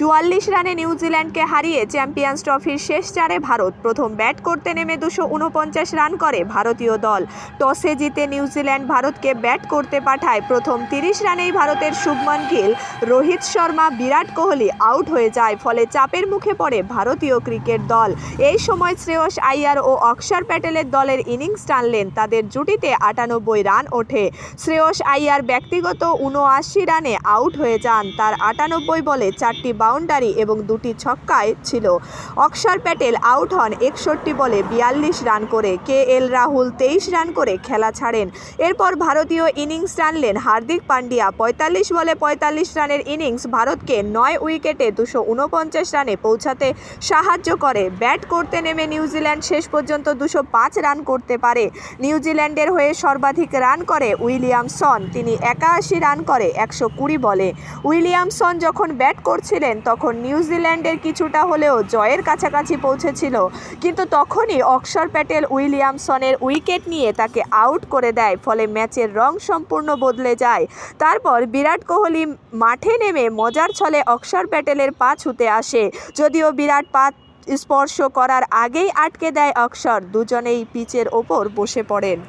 চুয়াল্লিশ রানে নিউজিল্যান্ডকে হারিয়ে চ্যাম্পিয়ন্স ট্রফির শেষ চারে ভারত প্রথম ব্যাট করতে নেমে দুশো উনপঞ্চাশ রান করে ভারতীয় দল। টসে জিতে নিউজিল্যান্ড ভারতকে ব্যাট করতে পাঠায় প্রথম তিরিশ রানেই ভারতের শুভমন গিল। রোহিত শর্মা, বিরাট কোহলি আউট হয়ে যায়, ফলে চাপের মুখে পড়ে ভারতীয় ক্রিকেট দল। এই সময় শ্রেয়স আইয়ার ও অক্ষর প্যাটেলের দলের ইনিংস টানলেন তাদের জুটিতে আটানব্বই রান ওঠে। শ্রেয়স আইয়ার ব্যক্তিগত উনআশি রানে আউট হয়ে যান, তার আটানব্বই বলে চারটি বাউন্ডারি এবং দুটি ছক্কায় ছিল। অক্ষর প্যাটেল আউট হন একষট্টি বলে বিয়াল্লিশ রান করে। কে এল রাহুল তেইশ রান করে খেলা ছাড়েন। এরপর ভারতীয় ইনিংস টানলেন হার্দিক পান্ডিয়া পঁয়তাল্লিশ বলে পঁয়তাল্লিশ রানের ইনিংস ভারতকে নয় উইকেটে দুশো উনপঞ্চাশ রানে পৌঁছাতে সাহায্য করে। ব্যাট করতে নেমে নিউজিল্যান্ড শেষ পর্যন্ত দুশো পাঁচ রান করতে পারে। নিউজিল্যান্ডের হয়ে সর্বাধিক রান করে উইলিয়ামসন। তিনি একাশি রান করে একশো কুড়ি বলে। উইলিয়ামসন যখন ব্যাট করছিলেন তখন নিউজিল্যান্ডের কিছুটা হলেও জয়ের কাছাকাছি পৌঁছেছিল। কিন্তু তখনই অক্ষর প্যাটেল উইলিয়ামসনের উইকেট নিয়ে তাকে আউট করে দেয়, ফলে ম্যাচের রং সম্পূর্ণ বদলে যায়। তারপর বিরাট কোহলি মাঠে নেমে মজার ছলে অক্ষর প্যাটেলের পা ছুতে আসে। যদিও বিরাট পা স্পর্শ করার আগেই আটকে দেয় অক্ষর, দুজনেই পিচের ওপর বসে পড়েন।